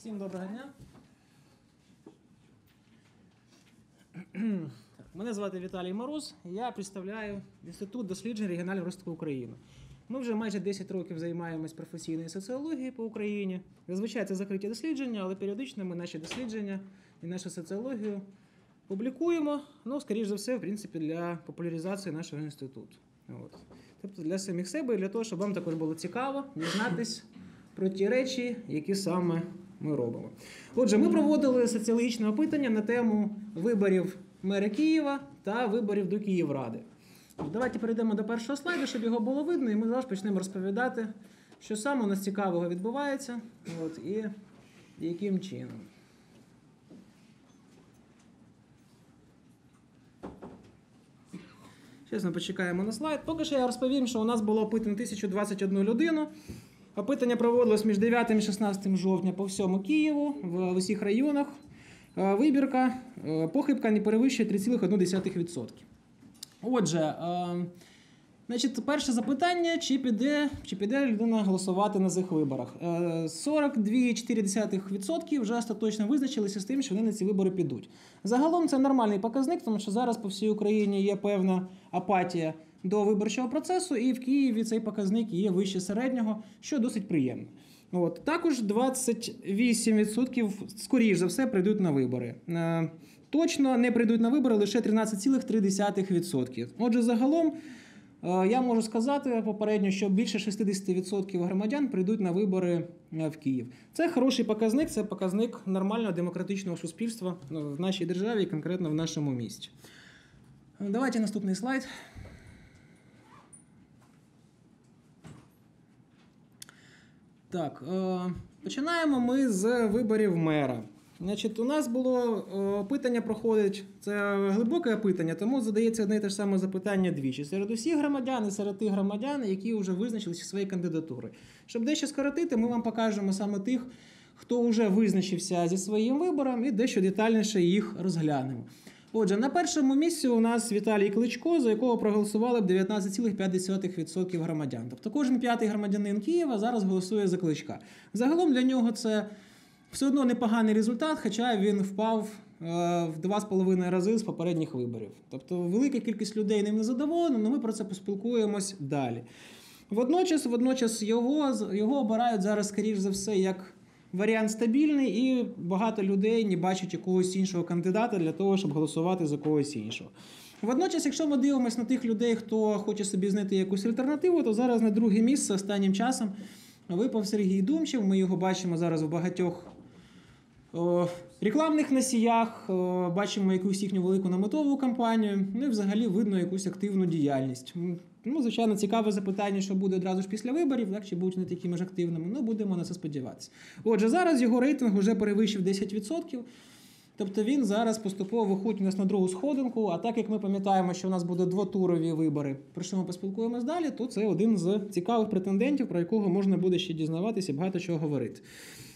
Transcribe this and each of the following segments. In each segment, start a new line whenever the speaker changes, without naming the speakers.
Всім доброго дня. Мене звати Віталій Мороз. Я представляю Інститут досліджень регіонального розвитку України. Ми вже майже 10 років займаємось професійною соціологією по Україні. Зазвичай це закриті дослідження, але періодично ми наші дослідження і нашу соціологію публікуємо. Ну, скоріш за все, в принципі, для популяризації нашого інституту. От. Тобто для самих себе і для того, щоб вам також було цікаво дізнатись про ті речі, які саме ми робимо. Отже, ми проводили соціологічне опитання на тему виборів мера Києва та виборів до Київради. Давайте перейдемо до першого слайду, щоб його було видно, і ми зараз почнемо розповідати, що саме у нас цікавого відбувається, от, і яким чином. Ми почекаємо на слайд. Поки що я розповім, що у нас було опитано 1021 людину. Опитання проводилось між 9 і 16 жовтня по всьому Києву, в усіх районах. Е, Вибірка, е, похибка не перевищує 3,1%. Отже, е, значить, перше запитання: чи піде, чи піде людина голосувати на цих виборах? Е, 42,4% вже остаточно визначилися з тим, що вони на ці вибори підуть. Загалом це нормальний показник, тому що зараз по всій Україні є певна апатія до виборчого процесу, і в Києві цей показник є вище середнього, що досить приємно. От. Також 28% скоріш за все прийдуть на вибори. Е, Точно не прийдуть на вибори лише 13,3%. Отже, загалом е, я можу сказати попередньо, що більше 60% громадян прийдуть на вибори е, в Київ. Це хороший показник, це показник нормального демократичного суспільства в нашій державі, і конкретно в нашому місті. Давайте наступний слайд. Так, е, починаємо ми з виборів мера. Значить, у нас було е, опитання проходить, це глибоке опитання, тому задається одне і те ж саме запитання двічі. Серед усіх громадян і серед тих громадян, які вже визначилися свої кандидатури. Щоб дещо скоротити, ми вам покажемо саме тих, хто вже визначився зі своїм вибором, і дещо детальніше їх розглянемо. Отже, на першому місці у нас Віталій Кличко, за якого проголосували б 19,5% громадян. Тобто кожен п'ятий громадянин Києва зараз голосує за кличка. Загалом для нього це все одно непоганий результат, хоча він впав е, в два з половиною рази з попередніх виборів. Тобто велика кількість людей ним не задоволена, але ми про це поспілкуємось далі. Водночас, водночас його, його обирають зараз, скоріш за все, як варіант стабільний, і багато людей не бачать якогось іншого кандидата для того, щоб голосувати за когось іншого. Водночас, якщо ми дивимося на тих людей, хто хоче собі знайти якусь альтернативу, то зараз на друге місце останнім часом випав Сергій Думчев. Ми його бачимо зараз в багатьох о, рекламних носіях, о, бачимо якусь їхню велику наметову кампанію, ну і взагалі видно якусь активну діяльність. Ну, звичайно, цікаве запитання, що буде одразу ж після виборів, так, чи будуть вони такими ж активними, ну будемо на це сподіватися. Отже, зараз його рейтинг вже перевищив 10%. Тобто він зараз поступово виходить у нас на другу сходинку. А так як ми пам'ятаємо, що у нас буде двотурові вибори, про що ми поспілкуємось далі, то це один з цікавих претендентів, про якого можна буде ще дізнаватися і багато чого говорити.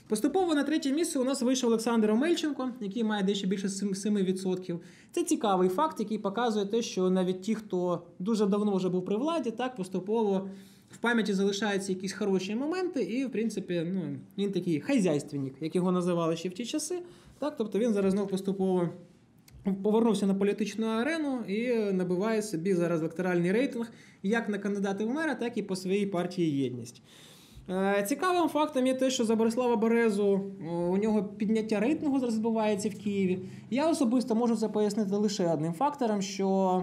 Поступово на третє місце у нас вийшов Олександр Омельченко, який має дещо більше 7%. Це цікавий факт, який показує те, що навіть ті, хто дуже давно вже був при владі, так поступово в пам'яті залишаються якісь хороші моменти, і, в принципі, ну, він такий хазяйственник, як його називали ще в ті часи. Так, тобто він зараз знову поступово повернувся на політичну арену і набиває собі зараз електоральний рейтинг як на кандидата в мера, так і по своїй партії єдність. Е, Цікавим фактом є те, що за Борислава Березу у нього підняття рейтингу зараз відбувається в Києві. Я особисто можу це пояснити лише одним фактором, що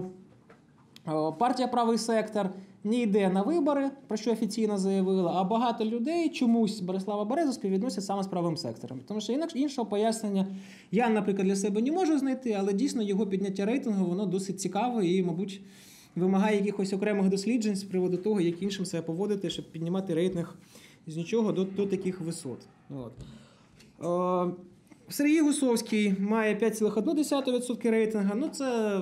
партія правий сектор не йде на вибори, про що офіційно заявила, а багато людей чомусь Борислава Березу співвідносять саме з правим сектором. Тому що інакше іншого пояснення я, наприклад, для себе не можу знайти, але дійсно його підняття рейтингу воно досить цікаве і, мабуть, вимагає якихось окремих досліджень з приводу того, як іншим себе поводити, щоб піднімати рейтинг з нічого до, до таких висот. От. Е, Сергій Гусовський має 5,1% рейтингу. Ну, це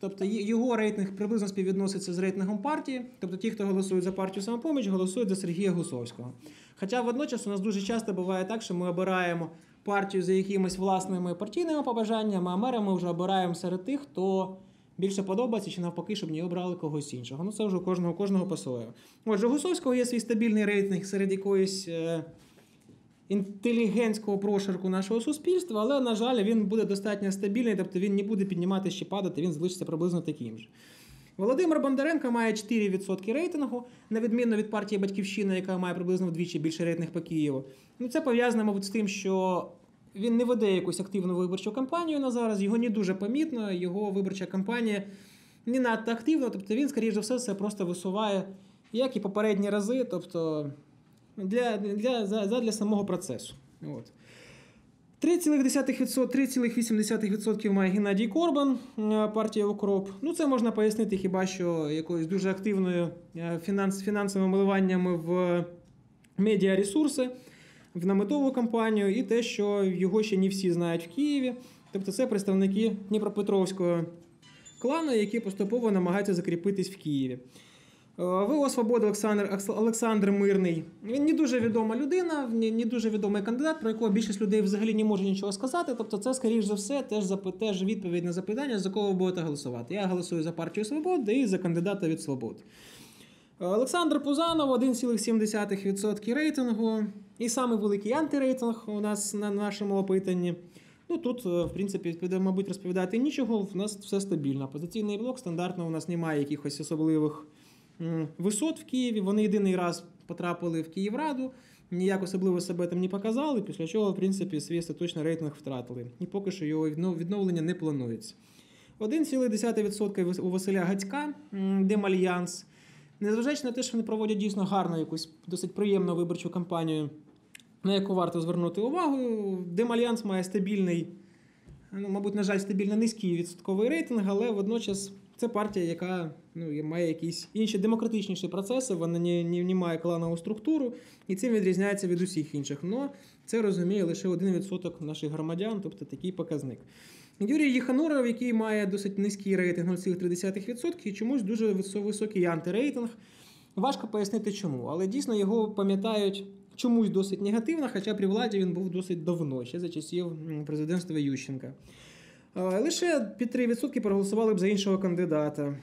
Тобто його рейтинг приблизно співвідноситься з рейтингом партії. Тобто ті, хто голосують за партію самопоміч, голосують за Сергія Гусовського. Хоча водночас у нас дуже часто буває так, що ми обираємо партію за якимись власними партійними побажаннями, а мера ми вже обираємо серед тих, хто більше подобається, чи навпаки, щоб не обрали когось іншого. Ну це вже кожного кожного по-своєму. Отже, у Гусовського є свій стабільний рейтинг серед якоїсь. Е, інтелігентського прошарку нашого суспільства, але, на жаль, він буде достатньо стабільний, тобто він не буде підніматися чи падати, він залишиться приблизно таким же. Володимир Бондаренко має 4% рейтингу, на відміну від партії Батьківщина, яка має приблизно вдвічі більше рейтинг по Києву. Ну, це пов'язано, мабуть, з тим, що він не веде якусь активну виборчу кампанію на зараз, його не дуже помітно, його виборча кампанія не надто активна, тобто він, скоріш за все, це просто висуває, як і попередні рази, тобто для, для, для, для самого процесу. От. 3,10%, 3,8% має Геннадій Корбан, е, партія Укроп. Ну, це можна пояснити хіба що якоюсь дуже активною е, фінанс, фінансовими вливаннями в медіаресурси, в наметову кампанію, і те, що його ще не всі знають в Києві. Тобто це представники Дніпропетровського клану, які поступово намагаються закріпитись в Києві. Е, ВО Свобода Олександр, Олександр Мирний. Він не дуже відома людина, не, дуже відомий кандидат, про якого більшість людей взагалі не може нічого сказати. Тобто, це, скоріш за все, теж, теж відповідь на запитання, за кого ви будете голосувати. Я голосую за партію Свободи і за кандидата від Свободи. Олександр Пузанов 1,7% рейтингу. І самий великий антирейтинг у нас на нашому опитанні. Ну тут, е, в принципі, мабуть, розповідати нічого. В нас все стабільно. Опозиційний блок стандартно у нас немає якихось особливих висот в Києві. Вони єдиний раз потрапили в Київраду, ніяк особливо себе там не показали, після чого, в принципі, свій остаточний рейтинг втратили. І поки що його відновлення не планується. 1,1% у Василя Гацька, Демальянс. Незважаючи на те, що вони проводять дійсно гарну, якусь досить приємну виборчу кампанію, на яку варто звернути увагу. Демальянс має стабільний, ну, мабуть, на жаль, стабільно низький відсотковий рейтинг, але водночас це партія, яка ну, має якісь інші демократичніші процеси, вона не, не, не має кланову структуру, і цим відрізняється від усіх інших. Но це розуміє лише 1% наших громадян, тобто такий показник. Юрій Єхануров, який має досить низький рейтинг 0,3%, і чомусь дуже високий антирейтинг. Важко пояснити чому, але дійсно його пам'ятають чомусь досить негативно, хоча при владі він був досить давно, ще за часів президентства Ющенка. Е, Лише під 3% проголосували б за іншого кандидата.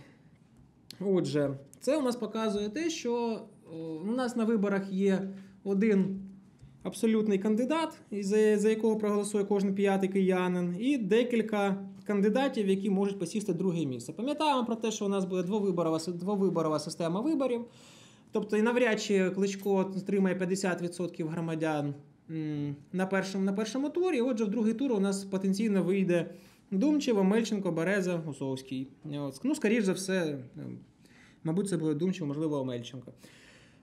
Отже, це у нас показує те, що у нас на виборах є один абсолютний кандидат, за, якого проголосує кожен п'ятий киянин, і декілька кандидатів, які можуть посісти друге місце. Пам'ятаємо про те, що у нас буде двовиборова, двовиборова система виборів. Тобто, і навряд чи Кличко отримає 50% громадян на першому, на першому турі. Отже, в другий тур у нас потенційно вийде Думчево, Мельченко, Береза, Гусовський. Ну, скоріш за все, ем, мабуть, це буде Думчево, можливо, Омельченко.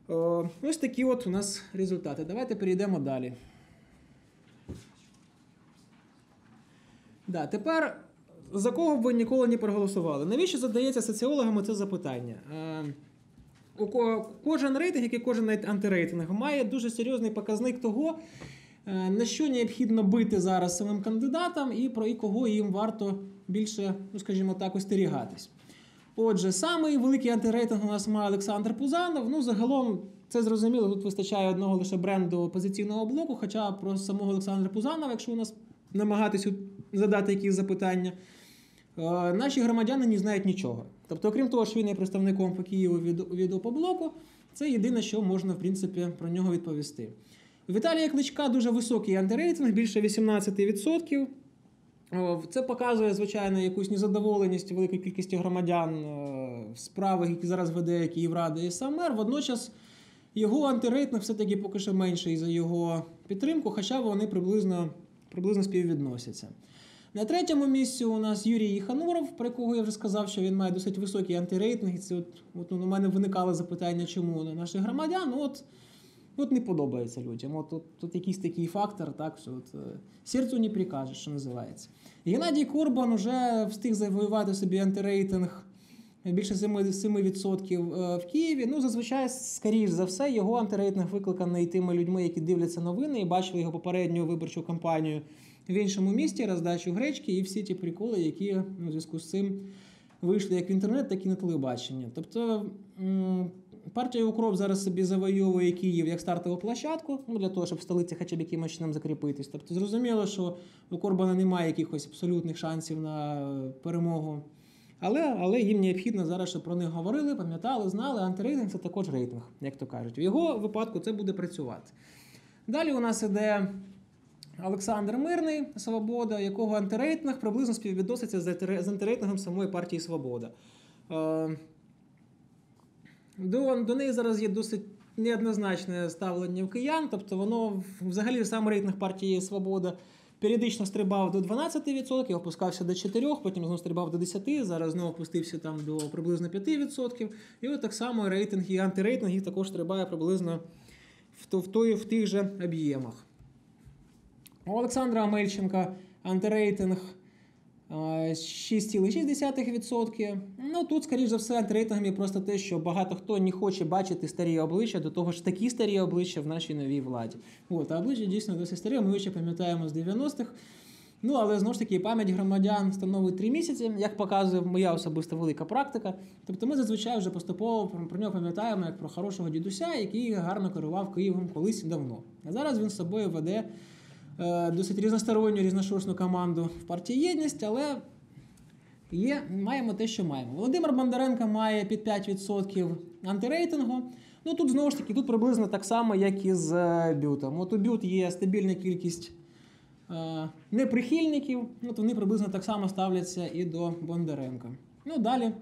О, ось такі от у нас результати. Давайте перейдемо далі. Да, тепер за кого б ви ніколи не проголосували? Навіщо задається соціологами це запитання? Е, кожен рейтинг, як і кожен антирейтинг, має дуже серйозний показник того, е, на що необхідно бити зараз самим кандидатам і про і кого їм варто більше, ну скажімо так, остерігатись. Отже, самий великий антирейтинг у нас має Олександр Пузанов. Ну, загалом, це зрозуміло, тут вистачає одного лише бренду опозиційного блоку. Хоча про самого Олександра Пузанова, якщо у нас намагатись задати якісь запитання, е, наші громадяни не знають нічого. Тобто, окрім того, що він є представником по Києву від, ОПОБЛОКу, це єдине, що можна, в принципі, про нього відповісти. Віталія Кличка дуже високий антирейтинг, більше 18%. Це показує, звичайно, якусь незадоволеність великої кількості громадян е, в справах, які зараз веде Київрада і сам мер. Водночас його антирейтинг все-таки поки що менший за його підтримку, хоча вони приблизно, приблизно співвідносяться. На третьому місці у нас Юрій Єхануров, про якого я вже сказав, що він має досить високий антирейтинг. І це от, от ну, у мене виникало запитання, чому на наших громадян. От, от не подобається людям. От тут, тут якийсь такий фактор, так що от, е, серцю не прикажеш, що називається. Геннадій Корбан вже встиг завоювати собі антирейтинг більше 7%, 7% е, в Києві. Ну, зазвичай, скоріш за все, його антирейтинг викликаний тими людьми, які дивляться новини і бачили його попередню виборчу кампанію в іншому місті, роздачу гречки і всі ті приколи, які ну, в зв'язку з цим вийшли як в інтернет, так і на телебачення. Тобто партія Укроп зараз собі завойовує Київ як стартову площадку, ну, для того, щоб в столиці хоча б якимось чином закріпитись. Тобто зрозуміло, що у Корбана немає якихось абсолютних шансів на перемогу. Але, але їм необхідно зараз, щоб про них говорили, пам'ятали, знали. Антирейтинг це також рейтинг, як то кажуть. В його випадку це буде працювати. Далі у нас іде Олександр Мирний, Свобода, якого антирейтинг приблизно співвідноситься з антирейтингом самої партії Свобода. До, до неї зараз є досить неоднозначне ставлення в киян, тобто воно взагалі сам рейтинг партії Свобода періодично стрибав до 12%, опускався до 4%, потім знову стрибав до 10%, зараз знову опустився там до приблизно 5%. І от так само рейтинг і антирейтинг їх також стрибає приблизно в, в, той, в тих же об'ємах. У Олександра Амельченка антирейтинг 6,6%. Ну тут, скоріш за все, антирейтингом просто те, що багато хто не хоче бачити старі обличчя, до того ж такі старі обличчя в нашій новій владі. От, а обличчя дійсно досить старі, ми ще пам'ятаємо з 90-х. Ну, але знову ж таки, пам'ять громадян становить 3 місяці, як показує моя особиста велика практика. Тобто ми зазвичай вже поступово про- нього пам'ятаємо як про хорошого дідуся, який гарно керував Києвом колись давно. А зараз він з собою веде досить різносторонню, різношорстну команду в партії єдність, але є, маємо те, що маємо. Володимир Бондаренко має під 5% антирейтингу. Ну тут знову ж таки, тут приблизно так само, як і з е, бютом. От у бют є стабільна кількість е, неприхильників, от вони приблизно так само ставляться і до Бондаренка. Ну далі.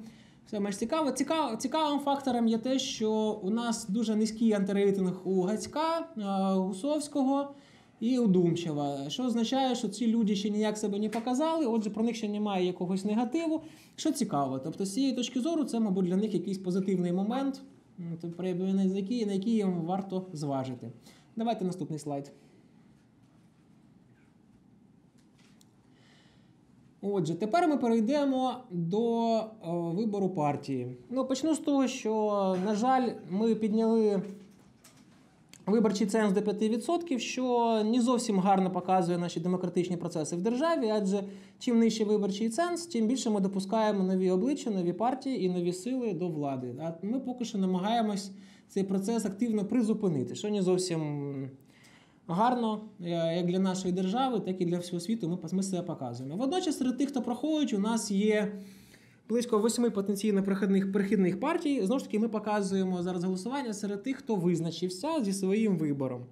Все менш цікаво. Цікав, цікавим фактором є те, що у нас дуже низький антирейтинг у Гацька, е, Гусовського і у Думчева. Що означає, що ці люди ще ніяк себе не показали, отже, про них ще немає якогось негативу. Що цікаво. Тобто, з цієї точки зору, це, мабуть, для них якийсь позитивний момент, на який, їм варто зважити. Давайте наступний слайд. Отже, тепер ми перейдемо до е, вибору партії. Ну, почну з того, що, на жаль, ми підняли виборчий ценз до 5%, що не зовсім гарно показує наші демократичні процеси в державі, адже чим нижче виборчий ценз, тим більше ми допускаємо нові обличчя, нові партії і нові сили до влади. А ми поки що намагаємось цей процес активно призупинити, що не зовсім гарно, е, як для нашої держави, так і для всього світу. Ми, ми себе показуємо. Водночас, серед тих, хто проходить, у нас є близько восьми потенційно прихідних, прихідних партій. Знову ж таки, ми показуємо зараз голосування серед тих, хто визначився зі своїм вибором.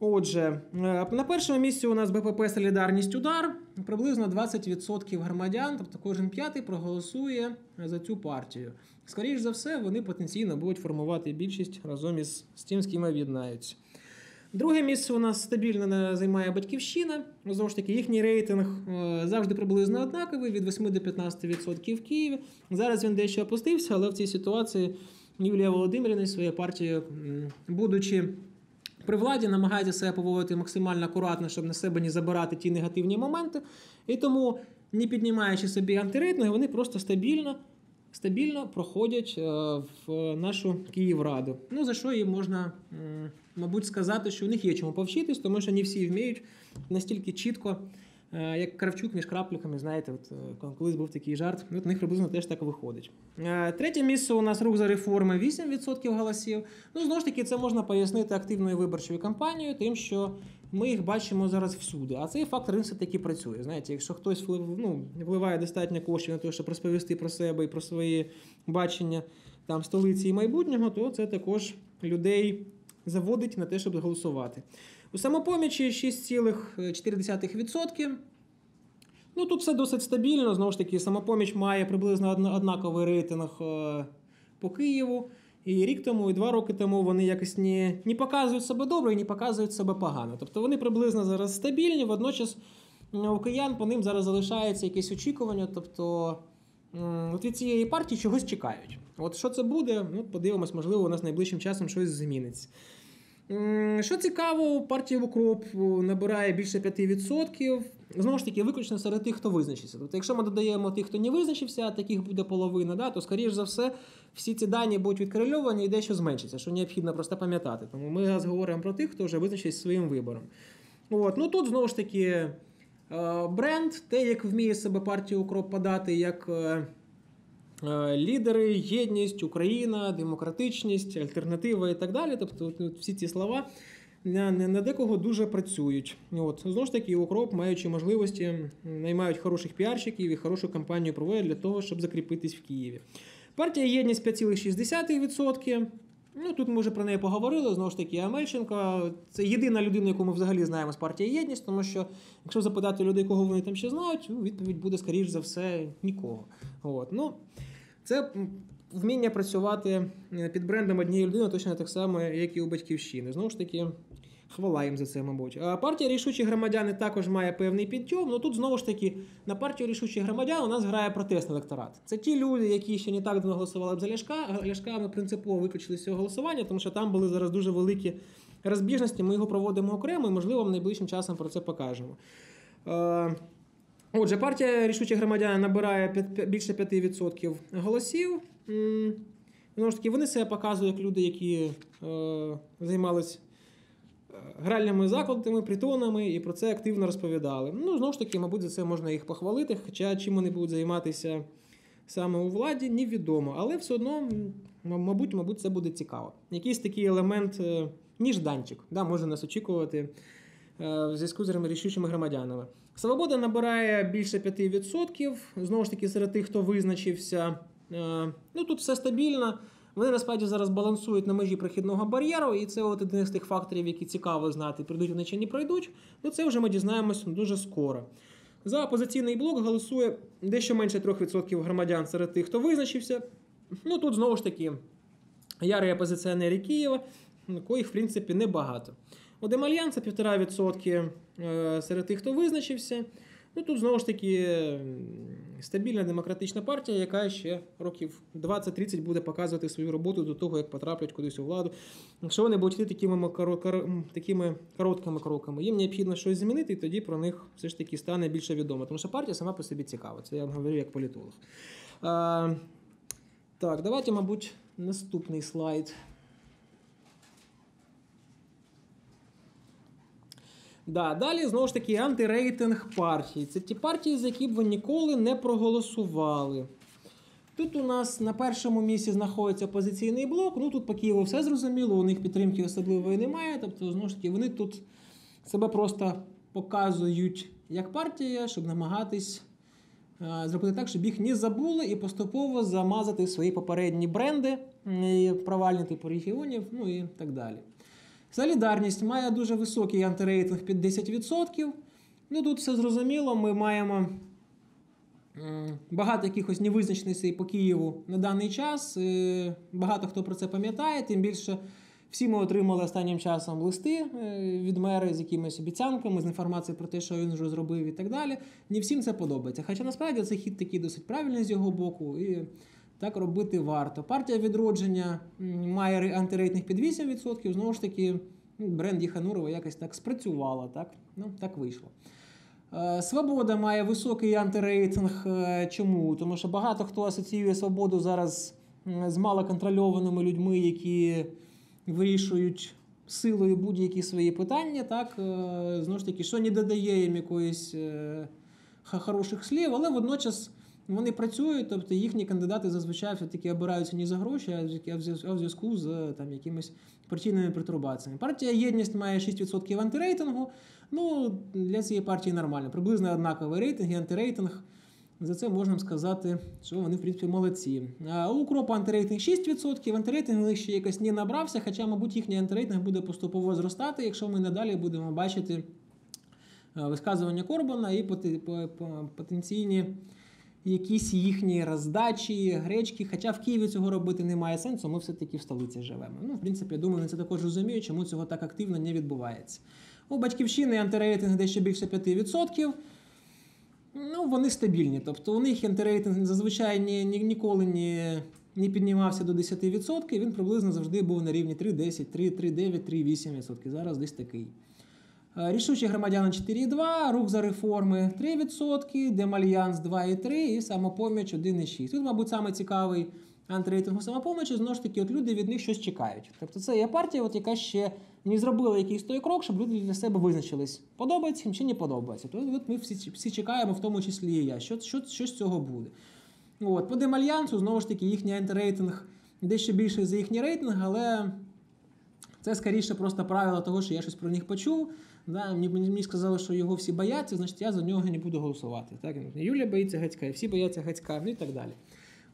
Отже, е, на першому місці у нас БПП Солідарність Удар. Приблизно 20% громадян, тобто кожен п'ятий проголосує за цю партію. Скоріше за все, вони потенційно будуть формувати більшість разом із, тим, з ким об'єднаються. Друге місце у нас стабільно займає батьківщина. Знову ж таки, їхній рейтинг е, завжди приблизно однаковий від 8 до 15% в Києві. Зараз він дещо опустився, але в цій ситуації Юлія Володимирівна своєю партією, будучи при владі, намагається себе поводити максимально акуратно, щоб на себе не забирати ті негативні моменти. І тому, не піднімаючи собі антирейтинги, вони просто стабільно. Стабільно проходять е, в нашу Київраду. Ну за що їм можна, мабуть, сказати, що у них є чому повчитись, тому що не всі вміють настільки чітко, як Кравчук між крапликами. Знаєте, от е, колись був такий жарт. От у них приблизно теж так виходить. Е, Третє місце у нас рух за реформи 8% голосів. Ну знову ж таки, це можна пояснити активною виборчою кампанією, тим, що ми їх бачимо зараз всюди. А цей фактор все-таки працює. Знаєте, якщо хтось вплив, ну, вливає достатньо коштів на те, щоб розповісти про себе і про свої бачення там столиці і майбутнього, то це також людей заводить на те, щоб голосувати. У самопомічі 6,4%. Ну тут все досить стабільно. Знову ж таки, самопоміч має приблизно однаковий рейтинг е, по Києву. І рік тому, і два роки тому вони якось не, не показують себе добре і не показують себе погано. Тобто вони приблизно зараз стабільні, водночас у киян по ним зараз залишається якесь очікування. Тобто от від цієї партії чогось чекають. От що це буде, ну подивимось, можливо, у нас найближчим часом щось зміниться. Що цікаво, партія Укроп набирає більше 5%. Знову ж таки, виключно серед тих, хто визначився. Тобто, якщо ми додаємо тих, хто не визначився, а таких буде половина, да, то, скоріш за все, всі ці дані будуть відкорельовані і дещо зменшиться, що необхідно просто пам'ятати. Тому ми зараз говоримо про тих, хто вже визначився своїм вибором. От. Ну тут знову ж таки е, бренд, те, як вміє себе партія Укроп подати, як. Е, Лідери, єдність, Україна, демократичність, альтернатива і так далі. Тобто всі ці слова на, на декого дуже працюють. От. Знову ж таки, Укроп, маючи можливості, наймають хороших піарщиків і хорошу кампанію проводять для того, щоб закріпитись в Києві. Партія єдність 5,6%. Ну, тут ми вже про неї поговорили. Знову ж таки, Амельченко це єдина людина, яку ми взагалі знаємо з партії Єдність, тому що якщо запитати людей, кого вони там ще знають, ну, відповідь буде, скоріш за все, нікого. От. Ну, це вміння працювати е, під брендом однієї людини, точно так само, як і у батьківщини. Знову ж таки. Хвала їм за це, мабуть. А партія рішучі громадяни також має певний підтьом. Ну тут знову ж таки на партію рішучі громадян у нас грає протестний електорат. Це ті люди, які ще не так давно голосували б за Ляшка. Ляшка ми принципово виключили з цього голосування, тому що там були зараз дуже великі розбіжності. Ми його проводимо окремо і, можливо, найближчим часом про це покажемо. Е, Отже, партія рішучі громадяни набирає більше 5% голосів. Знову ж таки, вони себе показують як люди, які е, займались е, гральними закладами, притонами і про це активно розповідали. Ну, знову ж таки, мабуть, за це можна їх похвалити. Хоча чим вони будуть займатися саме у владі, невідомо. Але все одно, мабуть, мабуть, це буде цікаво. Якийсь такий елемент, е, ніж данчик, да, може нас очікувати е, в зв'язку з рішучими громадянами. Свобода набирає більше 5%. Знову ж таки, серед тих, хто визначився. Е, Ну тут все стабільно. Вони насправді зараз балансують на межі прохідного бар'єру, і це от один з тих факторів, які цікаво знати, прийдуть вони чи не пройдуть. Ну це вже ми дізнаємось дуже скоро. За опозиційний блок голосує дещо менше 3% громадян серед тих, хто визначився. Ну тут знову ж таки ярі опозиціонери Києва, коїх в принципі небагато. У Демальянса 1,5% е, серед тих, хто визначився. Ну тут знову ж таки стабільна демократична партія, яка ще років 20-30 буде показувати свою роботу до того, як потраплять кудись у владу. Якщо вони будуть йти такими, такими короткими кроками, їм необхідно щось змінити, і тоді про них все ж таки стане більше відомо. Тому що партія сама по собі цікава. Це я вам говорю як політолог. А, так, давайте, мабуть, наступний слайд. Да, далі знову ж таки антирейтинг партій. Це ті партії, за які б ви ніколи не проголосували. Тут у нас на першому місці знаходиться опозиційний блок. Ну тут по Києву все зрозуміло, у них підтримки особливої немає. Тобто, знову ж таки, вони тут себе просто показують як партія, щоб намагатись е, зробити так, щоб їх не забули і поступово замазати свої попередні бренди, і провальні типу регіонів, ну і так далі. Солідарність має дуже високий антирейтинг під 10%. Ну тут все зрозуміло, ми маємо багато якихось невизначеностей по Києву на даний час. Е, Багато хто про це пам'ятає, тим більше всі ми отримали останнім часом листи е, від мера з якимись обіцянками, з інформацією про те, що він вже зробив і так далі. Не всім це подобається. Хоча насправді це хід такий досить правильний з його боку. І так робити варто. Партія відродження має антирейтинг під 8%. Знову ж таки, ну, бренд Єханурова якось так спрацювала. Так, ну, так вийшло. Е, Свобода має високий антирейтинг. Е, Чому? Тому що багато хто асоціює свободу зараз з малоконтрольованими людьми, які вирішують силою будь-які свої питання. Так, Е, знову ж таки, що не додає їм якоїсь хороших слів, але водночас вони працюють, тобто їхні кандидати зазвичай все-таки обираються не за гроші, а в зв'язку- з там, якимись партійними пертурбаціями. Партія Єдність має 6% антирейтингу. Ну, для цієї партії нормально. Приблизно однаковий рейтинг і антирейтинг. За це можна сказати, що вони, в принципі, молодці. А у Укропа антирейтинг 6%, антирейтинг ще якось не набрався, хоча, мабуть, їхній антирейтинг буде поступово зростати, якщо ми надалі будемо бачити е, висказування Корбана і потенційні якісь їхні роздачі, гречки. Хоча в Києві цього робити немає сенсу, ми все-таки в столиці живемо. Ну, в принципі, я думаю, вони це також розуміють, чому цього так активно не відбувається. У батьківщини антирейтинг дещо більше 5%. Ну, вони стабільні. Тобто у них антирейтинг зазвичай ні, ні, ніколи не, не піднімався до 10%. Він приблизно завжди був на рівні 3,10, 3, 3,9, 3,8%. Зараз десь такий. Е, Рішучі громадяни 4,2, рух за реформи 3%, Демальянс 2,3 і самопоміч 1,6. Тут, мабуть, саме цікавий антирейтинг у самопомочі, знову ж таки, от люди від них щось чекають. Тобто це є партія, от, яка ще не зробила якийсь той крок, щоб люди для себе визначились, подобається їм чи не подобається. То от ми всі, всі чекаємо, в тому числі і я, що, що, що з цього буде. От, по Демальянсу, знову ж таки, їхній антирейтинг дещо більший за їхній рейтинг, але це скоріше просто правило того, що я щось про них почув. Да, мені, мені сказали, що його всі бояться, значить я за нього не буду голосувати. Так? Юля боїться Гацька, і всі бояться Гацька, ну і так далі.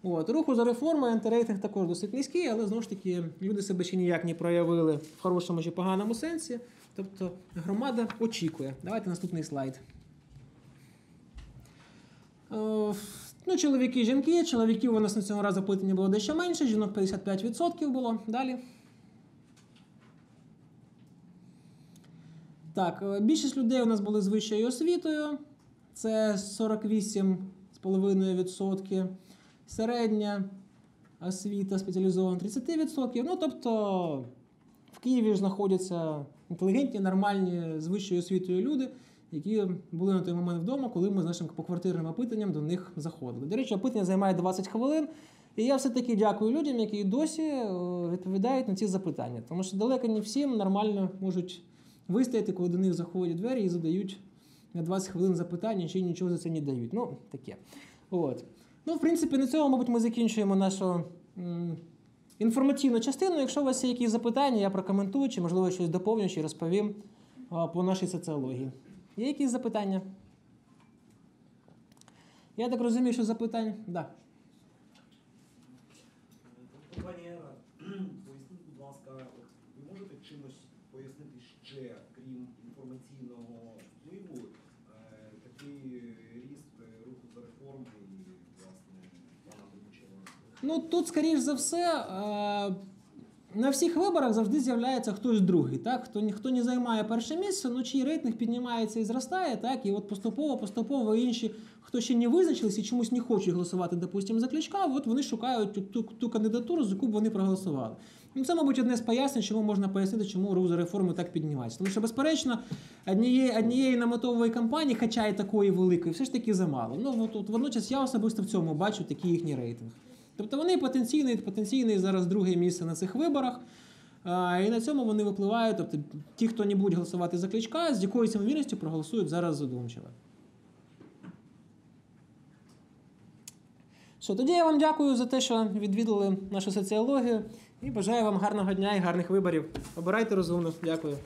От, руху за реформою антирейтинг також досить низький, але знову ж таки люди себе ще ніяк не проявили в хорошому чи поганому сенсі. Тобто громада очікує. Давайте наступний слайд. Е, Ну, чоловіки, жінки. Чоловіків у нас на цього разу опитання було дещо менше, жінок 55% було. Далі. Так, е, більшість людей у нас були з вищою освітою. Це 48,5%. Середня освіта спеціалізована 30%. Ну, тобто в Києві знаходяться інтелігентні, нормальні з вищою освітою люди, які були на той момент вдома, коли ми з нашим поквартирним опитанням до них заходили. До речі, опитання займає 20 хвилин. І я все-таки дякую людям, які досі е, відповідають на ці запитання. Тому що далеко не всім нормально можуть вистояти, коли до них заходять двері і задають на 20 хвилин запитання, й нічого за це не дають. Ну, таке. От. Ну, в принципі, на цьому, мабуть, ми закінчуємо нашу м, інформаційну частину. Якщо у вас є якісь запитання, я прокоментую, чи, можливо, щось доповню, чи розповім а, по нашій соціології. Є якісь запитання? Я так розумію, що запитань. Да.
Пані Ера, поясніть, будь ласка, от ви можете чимось пояснити ще, крім інформаційного впливу, е, такий ріст е, руху за реформи і, власне, пана Бучева?
Ну тут, скоріш за все, е, на всіх виборах завжди з'являється хтось другий. Так? Хто, ні- хто не займає перше місце, ну чий рейтинг піднімається і зростає, так? і от поступово, поступово інші, хто ще не визначились і чомусь не хочуть голосувати, допустимо, за кличка, от вони шукають ту, ту, ту кандидатуру, за яку б вони проголосували. Ну, це, мабуть, одне з пояснень, чому можна пояснити, чому рух за реформу так піднімається. Тому що, безперечно, однієї, однієї наметової кампанії, хоча і такої великої, все ж таки замало. Ну, от, от, водночас я особисто в цьому бачу такий їхній рейтинг. Тобто вони потенційний, потенційний зараз друге місце на цих виборах. І на цьому вони випливають. Тобто ті, хто не будуть голосувати за кличка, з якоюсь ймовірністю проголосують зараз за. Що, тоді я вам дякую за те, що відвідали нашу соціологію і бажаю вам гарного дня і гарних виборів. Обирайте розумно. Дякую.